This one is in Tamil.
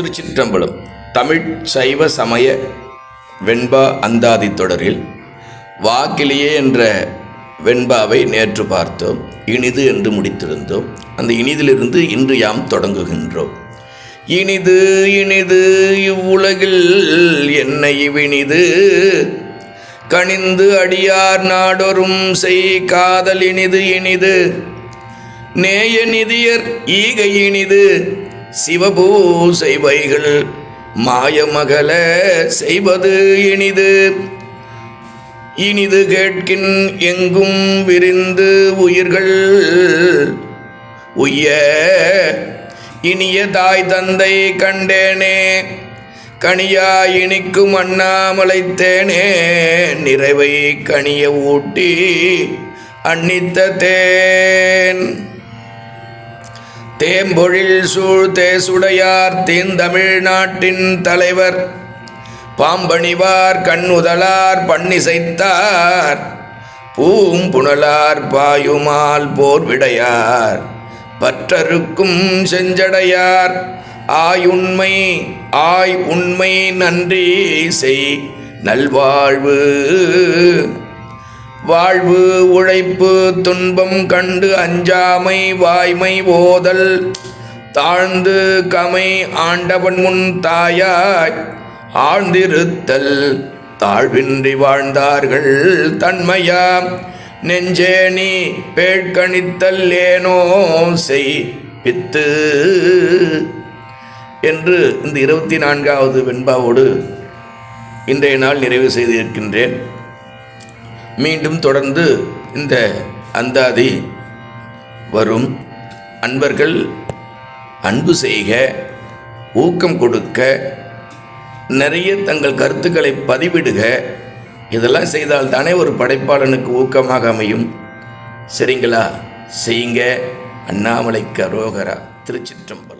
திருச்சிற்றம்பலம் தமிழ் சைவ சமய வெண்பா அந்தாதி தொடரில் வாக்கிலேயே என்ற வெண்பாவை நேற்று பார்த்தோம் இனிது என்று முடித்திருந்தோம். அந்த இனிதிலிருந்து இன்று யாம் தொடங்குகின்றோம். இனிது இனிது இவ்வுலகில் என்னை இவினிது கனிந்து அடியார் நாடொரும் செய் காதல் இனிது இனிது. நேய நிதியர் ஈகை இனிது. சிவபூசைவைகள் மாயமகல செய்வது இனிது. இனிது கேட்கின் எங்கும் விரிந்து உயிர்கள். உய்ய இனிய தாய் தந்தை கண்டேனே கனியா இனிக்கும் அண்ணாமலைத்தேனே நிறைவை கனிய ஊட்டி அன்னித்த தேன். தேம்பொழில் சூழ் தேசுடையார் தீந்தமிழ்நாட்டின் தலைவர். பாம்பணிவார் கண்ணுதலார் பண்ணிசைத்தார் பூம்புணலார் பாயுமால் போர் விடையார் பற்றருக்கும் செஞ்சடையார். ஆயுண்மை ஆய் உண்மை நன்றி செய் நல்வாழ்வு. வாழ்வு உழைப்பு துன்பம் கண்டு அஞ்சாமை வாய்மை ஓதல். தாழ்ந்து கமை ஆண்டவன் முன் தாயாய். ஆழ்ந்திருத்தல் தாழ்வின்றி வாழ்ந்தார்கள் தன்மையாம் நெஞ்சேணி பேழ்கணித்தல் ஏனோ செய் பித்து. என்று இந்த இருபத்தி நான்காவது வெண்பாவோடு இன்றைய நாள் நிறைவு செய்திருக்கின்றேன். மீண்டும் தொடர்ந்து இந்த அந்தாதி வரும். அன்பர்கள் அன்பு செய்க ஊக்கம் கொடுக்க நிறைய தங்கள் கருத்துக்களை பதிவிடுக. இதெல்லாம் செய்தால் தானே ஒரு படைப்பாளனுக்கு ஊக்கமாக அமையும். சரிங்களா? செய்யுங்க. அண்ணாமலைக்கு அரோகரா. திருச்சிற்றம்பலம்.